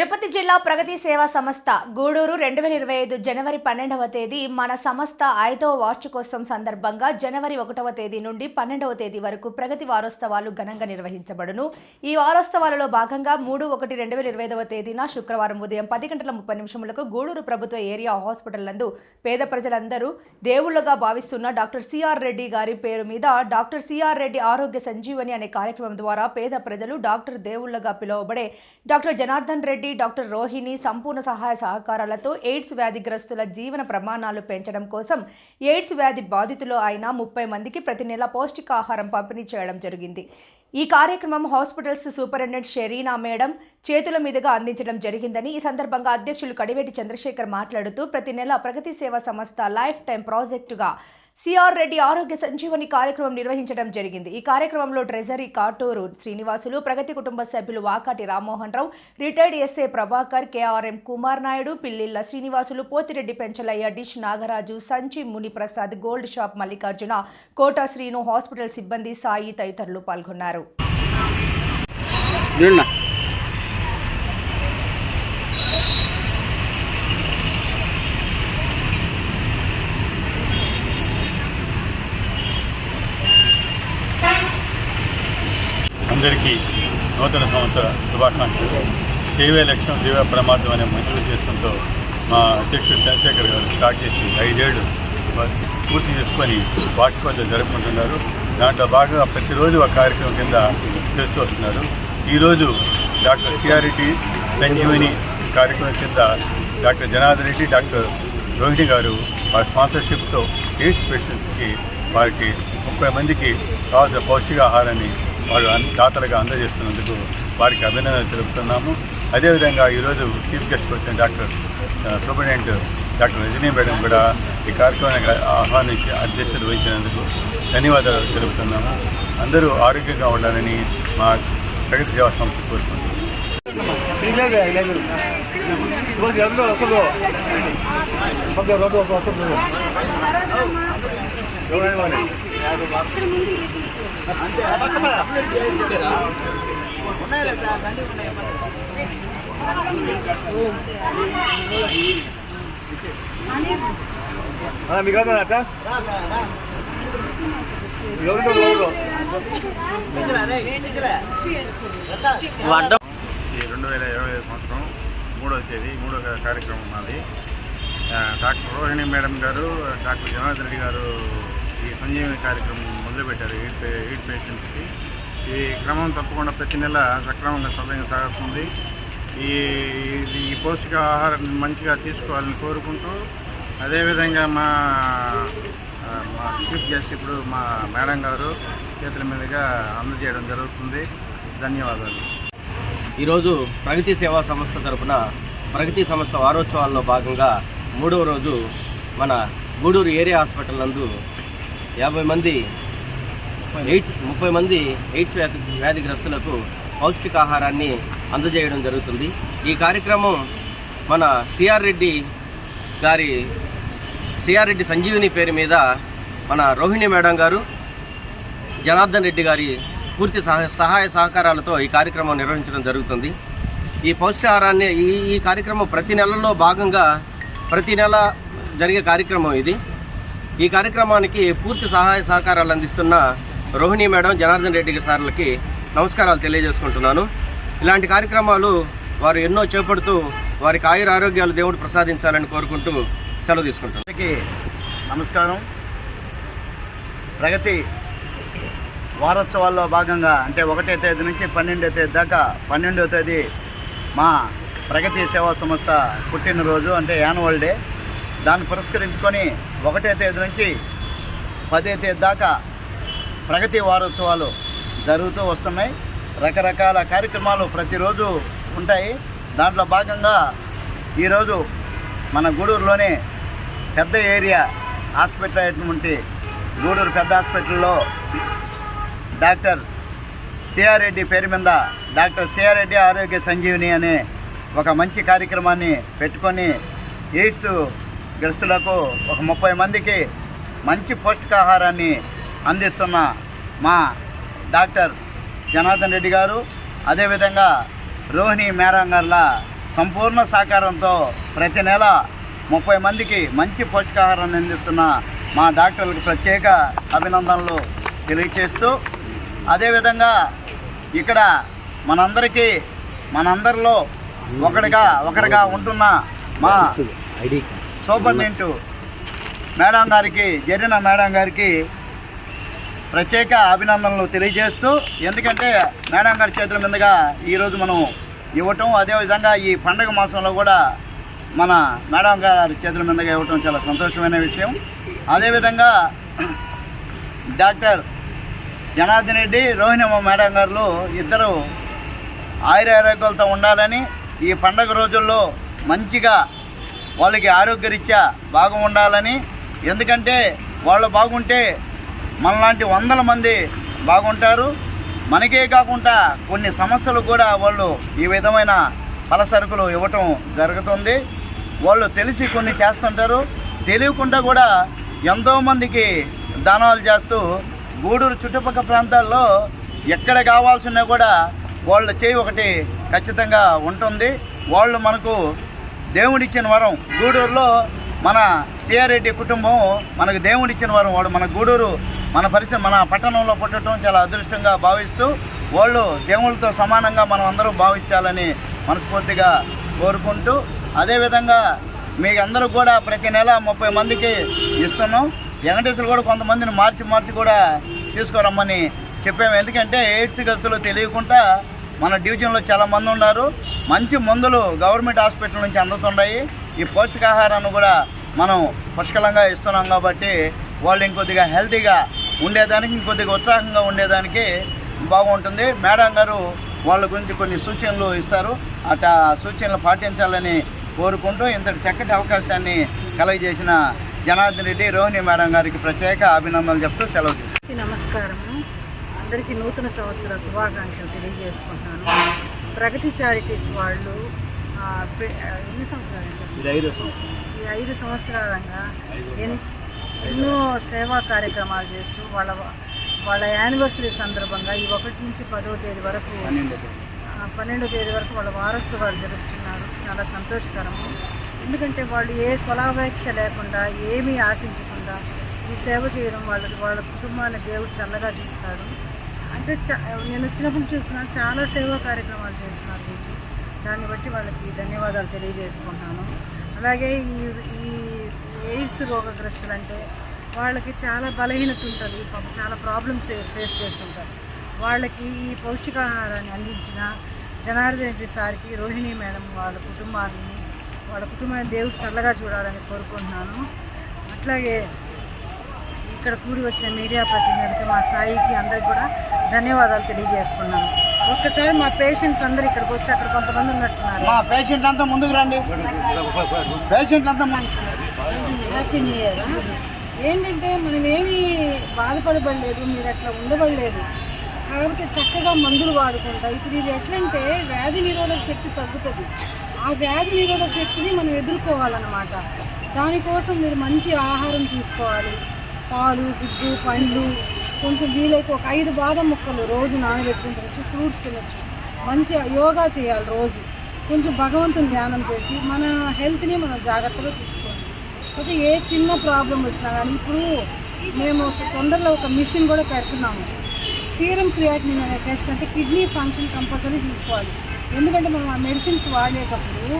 ചെറുപ്പ జిల్లా ప్రగతి సేవా సంస్థ గూడూరు రెండు వేల ఇరవై ఐదు జనవరి పన్నెండవ తేదీ మన సంస్థ ఐదవ వార్షికోత్సవం సందర్భంగా జనవరి ఒకటవ తేదీ నుండి పన్నెండవ తేదీ వరకు ప్రగతి వారోత్సవాలు ఘనంగా నిర్వహించబడును. ఈ వారోత్సవాలలో భాగంగా మూడు ఒకటి రెండు వేల ఇరవై ఐదవ తేదీన శుక్రవారం ఉదయం పది గంటల ముప్పై నిమిషములకు గూడూరు ప్రభుత్వ ఏరియా హాస్పిటల్ నందు పేద ప్రజలందరూ దేవుళ్ళుగా భావిస్తున్న డాక్టర్ సిఆర్ రెడ్డి గారి పేరు మీద డాక్టర్ సిఆర్ రెడ్డి ఆరోగ్య సంజీవని అనే కార్యక్రమం ద్వారా పేద ప్రజలు డాక్టర్ దేవుళ్ళుగా పిలువబడే డాక్టర్ జనార్దన్ రెడ్డి డాక్టర్ రోహిణి సంపూర్ణ సహాయ సహకారాలతో ఎయిడ్స్ వ్యాధిగ్రస్తుల జీవన ప్రమాణాలు పెంచడం కోసం ఎయిడ్స్ వ్యాధి బాధితులు అయిన ముప్పై మందికి ప్రతి నెల పౌష్టికాహారం పంపిణీ చేయడం జరిగింది. ఈ కార్యక్రమం హాస్పిటల్స్ సూపరింటెండెంట్ షెరీనా మేడం చేతుల మీదుగా అందించడం జరిగిందని ఈ సందర్భంగా అధ్యక్షులు కడివేటి చంద్రశేఖర్ మాట్లాడుతూ ప్రతి నెల ప్రగతి సేవా సంస్థ లైఫ్ టైం ప్రాజెక్టుగా సిఆర్ రెడ్డి ఆరోగ్య సంజీవని కార్యక్రమం నిర్వహించడం జరిగింది. ఈ కార్యక్రమంలో ట్రెజరీ కాటూరు శ్రీనివాసులు ప్రగతి కుటుంబ సభ్యులు Vakati Rammohan Rao retired S A Prabhakar K R M Kumar Naidu Pillilla Srinivasulu Pothireddy Penchalaiah dish Nagaraju Sanchi Muniprasad gold shop Mallikarjuna Kota Srinu hospital సిబ్బంది సాయి తదితరులు పాల్గొన్నారు. అందరికీ నూతన సంవత్సర శుభాకాంక్షలు. సేవే లక్ష్యం సేవా ప్రమాదం అనే మంచి ఉద్దేశంతో మా అధ్యక్షుడు చంద్రశేఖర్ గారు స్టార్ట్ చేసి ఐదేళ్ళు పూర్తి చేసుకొని వార్షికోత్సవం జరుపుకుంటున్నారు. దాంట్లో భాగంగా ప్రతిరోజు ఒక కార్యక్రమం కింద చేస్తూ వస్తున్నారు. ఈరోజు డాక్టర్ సిఆర్రెడ్డి సంజీవిని కార్యక్రమం కింద డాక్టర్ జనార్దన్ రెడ్డి డాక్టర్ రోహిణి గారు వారి స్పాన్సర్షిప్తో ఎయిడ్స్ పేషెంట్స్కి వారికి ముప్పై మందికి కావాల్సిన పౌష్టికాహారాన్ని వాళ్ళు అన్- దాతలుగా అందజేస్తున్నందుకు వారికి అభినందనలు తెలుపుతున్నాము. అదేవిధంగా ఈరోజు చీఫ్ గెస్ట్ వచ్చిన డాక్టర్ ఆ, సూపరింటెండెంట్ డాక్టర్ రజనీ మేడం కూడా ఈ కార్యక్రమానికి ఆహ్వానించి అధ్యక్షత వహించినందుకు ధన్యవాదాలు తెలుపుతున్నాము. అందరూ ఆరోగ్యంగా ఉండాలని మా ప్రగతి సేవా సంస్థ కోరుకుంటున్నాము వస్తుందో ఎవరైనా మీకు ఈ రెండు వేల ఇరవై ఐదు సంవత్సరం మూడవ తేదీ మూడవ కార్యక్రమం ఉన్నది. డాక్టర్ రోహిణి మేడం గారు డాక్టర్ జనార్దన్ రెడ్డి గారు ఈ సంజీవని కార్యక్రమం మొదలుపెట్టారు ఎయిడ్ పే- ఎయిడ్ పేషెంట్స్కి ఈ క్రమం తప్పకుండా ప్రతి నెల సక్రమంగా సవ్యంగా సాగుతుంది. ఈ ఇది ఈ పౌష్టికాహారాన్ని మంచిగా తీసుకోవాలని కోరుకుంటూ అదేవిధంగా మా మా చీఫ్ గెస్ట్ ఇప్పుడు మా మేడం గారు చేతుల మీదుగా అందజేయడం జరుగుతుంది. ధన్యవాదాలు. ఈరోజు ప్రగతి సేవా సంస్థ తరఫున ప్రగతి సంస్థ వారోత్సవాల్లో భాగంగా మూడవ రోజు మన గూడూరు ఏరియా హాస్పిటల్ నందు యాభై మంది ఎయిడ్స్ ముప్పై మంది ఎయిడ్స్ వ్యాధి వ్యాధిగ్రస్తులకు పౌష్టికాహారాన్ని అందజేయడం జరుగుతుంది. ఈ కార్యక్రమం మన సిఆర్ రెడ్డి గారి సిఆర్ రెడ్డి సంజీవిని పేరు మీద మన రోహిణి మేడం గారు జనార్దన్ రెడ్డి గారి పూర్తి సహాయ సహాయ సహకారాలతో ఈ కార్యక్రమం నిర్వహించడం జరుగుతుంది. ఈ పౌష్టికాహారాన్ని ఈ ఈ కార్యక్రమం ప్రతి నెలలో భాగంగా ప్రతి నెల జరిగే కార్యక్రమం ఇది. ఈ కార్యక్రమానికి పూర్తి సహాయ సహకారాలు అందిస్తున్న రోహిణి మేడం జనార్దన్ రెడ్డి సార్లకి నమస్కారాలు తెలియజేసుకుంటున్నాను. ఇలాంటి కార్యక్రమాలు వారు ఎన్నో చేపడుతూ వారికి ఆయుర ఆరోగ్యాలు దేవుడు ప్రసాదించాలని కోరుకుంటూ సెలవు తీసుకుంటున్నాను. నమస్కారం. ప్రగతి వారోత్సవాల్లో భాగంగా అంటే ఒకటో తేదీ నుంచి పన్నెండో తేదీ దాకా పన్నెండో తేదీ మా ప్రగతి సేవా సంస్థ పుట్టినరోజు అంటే యాన్యువల్ డే. దాన్ని పురస్కరించుకొని ఒకటే తేదీ నుంచి పదే తేదీ దాకా ప్రగతి వారోత్సవాలు జరుగుతూ వస్తున్నాయి. రకరకాల కార్యక్రమాలు ప్రతిరోజు ఉంటాయి. దాంట్లో భాగంగా ఈరోజు మన గూడూరులోనే పెద్ద ఏరియా హాస్పిటల్ అయినటువంటి గూడూరు పెద్ద హాస్పిటల్లో డాక్టర్ సిఆర్ రెడ్డి పేరు మీద డాక్టర్ సిఆర్ రెడ్డి ఆరోగ్య సంజీవిని అనే ఒక మంచి కార్యక్రమాన్ని పెట్టుకొని ఎయిడ్స్ గెస్టులకు ఒక ముప్పై మందికి మంచి పౌష్టికాహారాన్ని అందిస్తున్న మా డాక్టర్ జనార్దన్ రెడ్డి గారు అదేవిధంగా రోహిణి మేరం సంపూర్ణ సహకారంతో ప్రతి నెల ముప్పై మందికి మంచి పౌష్టికాహారాన్ని అందిస్తున్న మా డాక్టర్లకు ప్రత్యేక అభినందనలు తెలియచేస్తూ అదేవిధంగా ఇక్కడ మనందరికీ మనందరిలో ఒకటిగా ఒకరిగా ఉంటున్న మా సూపరింటెండెంట్ మేడం గారికి జరిన మేడం గారికి ప్రత్యేక అభినందనలు తెలియజేస్తూ ఎందుకంటే మేడం గారి చేతుల మీదుగా ఈరోజు మనం ఇవ్వటం అదేవిధంగా ఈ పండగ మాసంలో కూడా మన మేడం గారి చేతుల మీదుగా ఇవ్వటం చాలా సంతోషమైన విషయం. అదేవిధంగా డాక్టర్ జనార్దన్ రెడ్డి రోహిణమ్మ మేడం గారు ఇద్దరు ఆయురారోగ్యాలతో ఉండాలని ఈ పండగ రోజుల్లో మంచిగా వాళ్ళకి ఆరోగ్యరీత్యా బాగా ఉండాలని ఎందుకంటే వాళ్ళు బాగుంటే మనలాంటి వందల మంది బాగుంటారు. మనకే కాకుండా కొన్ని సమస్యలు కూడా వాళ్ళు ఈ విధమైన పలసరుకులు ఇవ్వటం జరుగుతుంది. వాళ్ళు తెలిసి కొన్ని చేస్తుంటారు. తెలియకుండా కూడా ఎంతోమందికి దానాలు చేస్తూ గూడూరు చుట్టుపక్కల ప్రాంతాల్లో ఎక్కడ కావాల్సినా కూడా వాళ్ళ చేయి ఒకటి ఖచ్చితంగా ఉంటుంది. వాళ్ళు మనకు దేవుడిచ్చిన వరం. గూడూరులో మన సిఆర్రెడ్డి కుటుంబం మనకు దేవుడిచ్చిన వరం. వాడు మన గూడూరు మన పరిసర మన పట్టణంలో పుట్టడం చాలా అదృష్టంగా భావిస్తూ వాళ్ళు దేవుళ్ళతో సమానంగా మనం అందరూ భావించాలని మనస్ఫూర్తిగా కోరుకుంటూ అదేవిధంగా మీకు అందరూ కూడా ప్రతి నెల ముప్పై మందికి ఇస్తున్నాం. వెంకటేశ్వరు కూడా కొంతమందిని మార్చి మార్చి కూడా తీసుకురమ్మని చెప్పాము. ఎందుకంటే ఎయిడ్స్ గతులు తెలియకుండా మన డివిజన్లో చాలా మంది ఉన్నారు. మంచి మందులు గవర్నమెంట్ హాస్పిటల్ నుంచి అందుతున్నాయి. ఈ పౌష్టికాహారాన్ని కూడా మనం పుష్కలంగా ఇస్తున్నాం కాబట్టి వాళ్ళు ఇంకొద్దిగా హెల్తీగా ఉండేదానికి ఇంకొద్దిగా ఉత్సాహంగా ఉండేదానికి బాగుంటుంది. మేడం గారు వాళ్ళ గురించి కొన్ని సూచనలు ఇస్తారు. అట సూచనలు పాటించాలని కోరుకుంటూ ఇంతటి చక్కటి అవకాశాన్ని కలగజేసిన జనార్దన్ రెడ్డి రోహిణి మేడం గారికి ప్రత్యేక అభినందనలు చెప్తూ సెలవు నమస్కారం అందరికీ నూతన సంవత్సర శుభాకాంక్షలు తెలియజేసుకుంటున్నాను. ప్రగతి చారిటీస్ వాళ్ళు ఎన్ని సంవత్సరాలు ఈ ఐదు సంవత్సరాలంగా ఎన్- ఎన్నో సేవా కార్యక్రమాలు చేస్తూ వాళ్ళ వాళ్ళ యానివర్సరీ సందర్భంగా ఈ ఒకటి నుంచి పదో తేదీ వరకు పన్నెండో తేదీ. వరకు వాళ్ళ వారసువారు జరుపుతున్నారు. చాలా సంతోషకరము. ఎందుకంటే వాళ్ళు ఏ స్వలాపేక్ష లేకుండా ఏమీ ఆశించకుండా ఈ సేవ చేయడం వాళ్ళకి వాళ్ళ కుటుంబాన్ని దేవుడు చల్లగా చూస్తాడు. అంటే చ నేను వచ్చినప్పుడు చూసిన చాలా సేవా కార్యక్రమాలు చేస్తున్నారు వీళ్ళు. దాన్ని బట్టి వాళ్ళకి ధన్యవాదాలు తెలియజేసుకుంటున్నాను అలాగే ఈ ఈ ఎయిడ్స్ రోగగ్రస్తులు అంటే వాళ్ళకి చాలా బలహీనత ఉంటుంది చాలా ప్రాబ్లమ్స్ ఫేస్ చేస్తుంటారు. వాళ్ళకి ఈ పౌష్టికాహారాన్ని అందించిన జనార్దన్ రెడ్డి సార్కి రోహిణి మేడం వాళ్ళ కుటుంబాన్ని వాళ్ళ కుటుంబాన్ని దేవుడు చల్లగా చూడాలని కోరుకుంటున్నాను. అట్లాగే ఇక్కడ కూడి వచ్చిన మీడియా ప్రతినిధులకి మా సాయికి అందరికి కూడా ధన్యవాదాలు తెలియజేసుకున్నాను. ఒక్కసారి మా పేషెంట్స్ అందరు ఇక్కడికి వస్తే అక్కడ కొంతమంది ఉన్నట్టున్నారు. మా పేషెంట్ అంతా ముందుకు రండి. పేషెంట్ అంతా హ్యాపీ న్యూ ఇయర్ ఏంటంటే మనం ఏమీ బాధపడబడలేదు మీరు అట్లా ఉండబడలేదు. కాబట్టి చక్కగా మందులు వాడుకుంటా. ఇప్పుడు ఇది ఎట్లంటే వ్యాధి నిరోధక శక్తి తగ్గుతుంది. ఆ వ్యాధి నిరోధక శక్తిని మనం ఎదుర్కోవాలన్నమాట. దానికోసం మీరు మంచి ఆహారం తీసుకోవాలి. పాలు గుడ్డు పండ్లు కొంచెం వీలైతే ఒక ఐదు బాదం ముక్కలు రోజు నానబెట్టుకుని తినచ్చు ఫ్రూట్స్ తినచ్చు. మంచి యోగా చేయాలి రోజు. కొంచెం భగవంతుని ధ్యానం చేసి మన హెల్త్ని మనం జాగ్రత్తగా చూసుకోవాలి. అయితే ఏ చిన్న ప్రాబ్లం వచ్చినా కానీ ఇప్పుడు మేము తొందరలో ఒక మిషన్ కూడా పెడుతున్నాము. సీరం క్రియాటిన్ అనే టెస్ట్ అంటే కిడ్నీ ఫంక్షన్ కంపల్సరీ చూసుకోవాలి. ఎందుకంటే మనం ఆ మెడిసిన్స్ వాడేటప్పుడు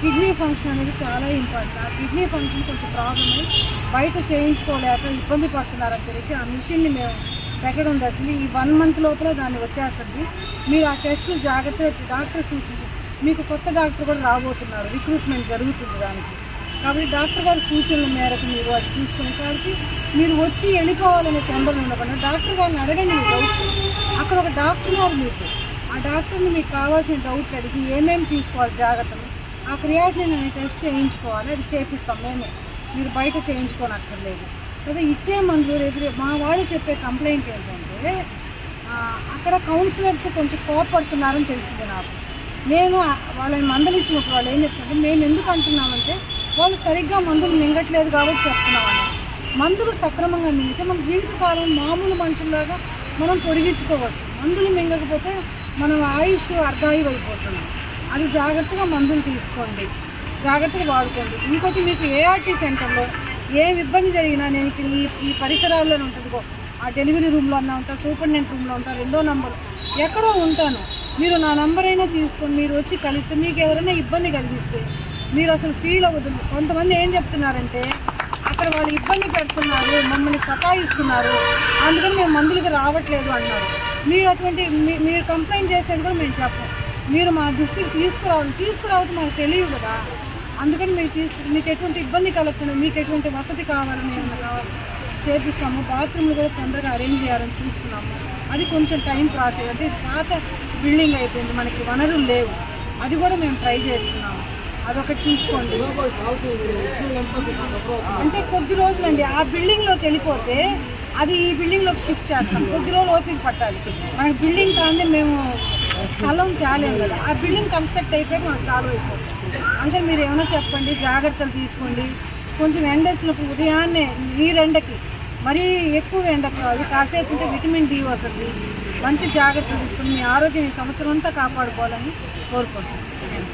కిడ్నీ ఫంక్షన్ అనేది చాలా ఇంపార్టెంట్. ఆ కిడ్నీ ఫంక్షన్ కొంచెం ప్రాబ్లమ్ బయట చేయించుకోలేక ఇబ్బంది పడుతున్నారని తెలిసి ఆ మిషన్ని మేము పెట్టడం వచ్చింది ఈ వన్ మంత్ లోపల దాన్ని వచ్చేస్తుంది. మీరు ఆ టెస్టులు జాగ్రత్తగా డాక్టర్ సూచించి మీకు కొత్త డాక్టర్ కూడా రాబోతున్నారు. రిక్రూట్మెంట్ జరుగుతుంది దానికి. కాబట్టి డాక్టర్ గారి సూచనల మేరకు మీరు అది తీసుకునే కాబట్టి మీరు వచ్చి వెళ్ళిపోవాలనే తొందరలు ఉండకుండా డాక్టర్ గారిని అడగండి మీ డౌట్స్. అక్కడ ఒక డాక్టర్ ఉన్నారు మీకు. ఆ డాక్టర్ని మీకు కావాల్సిన డౌట్ అడిగి ఏమేమి తీసుకోవాలి జాగ్రత్తలు ఆ క్రియాటిన్ అనే టెస్ట్ చేయించుకోవాలి అది చేపిస్తాం మేమే. మీరు బయట చేయించుకోనక్కర్లేదు. కదా ఇచ్చే మందులు రేపు మా వాళ్ళు చెప్పే కంప్లైంట్ ఏంటంటే అక్కడ కౌన్సిలర్స్ కొంచెం కోపడుతున్నారని తెలిసింది నాకు. నేను వాళ్ళని మందులు ఇచ్చినప్పుడు వాళ్ళు ఏం చెప్తారంటే మేము ఎందుకు అంటున్నామంటే వాళ్ళు సరిగ్గా మందులు మింగట్లేదు కాబట్టి చెప్తున్నామని మందులు సక్రమంగా మింగితే మన జీవితకాలం మామూలు మనుషుల్లాగా మనం పొడిగించుకోవచ్చు. మందులు మింగకపోతే మనం ఆయుష్ అర్ధాయువు అయిపోతుంది అది జాగ్రత్తగా మందులు తీసుకోండి. జాగ్రత్తగా వాడుకోండి. ఇంకోటి మీకు ఏఆర్టీ సెంటర్లో ఏం ఇబ్బంది జరిగినా నేను ఈ ఈ పరిసరాల్లోనే ఉంటుందిగో ఆ డెలివరీ రూమ్లో అన్నా ఉంటా సూపరింటెండెంట్ రూమ్లో ఉంటా రెండో నంబర్. ఎక్కడో ఉంటాను. మీరు నా నంబర్ అయినా తీసుకొని మీరు వచ్చి కలిస్తే మీకు ఎవరైనా ఇబ్బంది కలిగిస్తే మీరు అసలు ఫీల్ అవ్వదు కొంతమంది ఏం చెప్తున్నారంటే అక్కడ వాళ్ళు ఇబ్బంది పెడుతున్నారు మమ్మల్ని సతాయిస్తున్నారు అందుకని మేము మందులకు రావట్లేదు అన్నారు. మీరు అటువంటి మీ- మీరు కంప్లైంట్ చేసేది కూడా మేము చెప్పం. మీరు మా దృష్టికి తీసుకురావాలి తీసుకురావటం మాకు తెలియదు కదా. అందుకని మీరు తీసుకు మీకు ఎటువంటి ఇబ్బంది కలగకుండా మీకు ఎటువంటి వసతి కావాలని ఏమైనా కావాలి? చేపిస్తాము. బాత్రూమ్లు కూడా తొందరగా అరేంజ్ చేయాలని చూస్తున్నాము. అది కొంచెం టైం ప్రాసెస్ అంటే పాత బిల్డింగ్ అయిపోయింది. మనకి వనరులు లేవు. అది కూడా మేము ట్రై చేస్తున్నాము. అదొకటి చూసుకోండి. అంటే కొద్ది రోజులండి. ఆ బిల్డింగ్లోకి వెళ్ళిపోతే అది ఈ బిల్డింగ్లోకి షిఫ్ట్ చేస్తాం. కొద్ది రోజులు ఓపిక పట్టాలి. మనకి బిల్డింగ్ కానీ మేము స్థలం తేలేం కదా. ఆ బిల్డింగ్ కన్స్ట్రక్ట్ అయితే మాకు సాల్వ్ అయిపోతుంది. అంటే మీరు ఏమైనా చెప్పండి జాగ్రత్తలు తీసుకోండి. కొంచెం ఎండ వచ్చినప్పుడు ఉదయాన్నే నీరెండకి మరీ ఎక్కువ ఎండ అది కాసేపు ఉంటే విటమిన్ డి వస్తుంది. మంచి జాగ్రత్తలు తీసుకుని మీ ఆరోగ్యం ఈ సంవత్సరం అంతా కాపాడుకోవాలని కోరుకుంటున్నాను.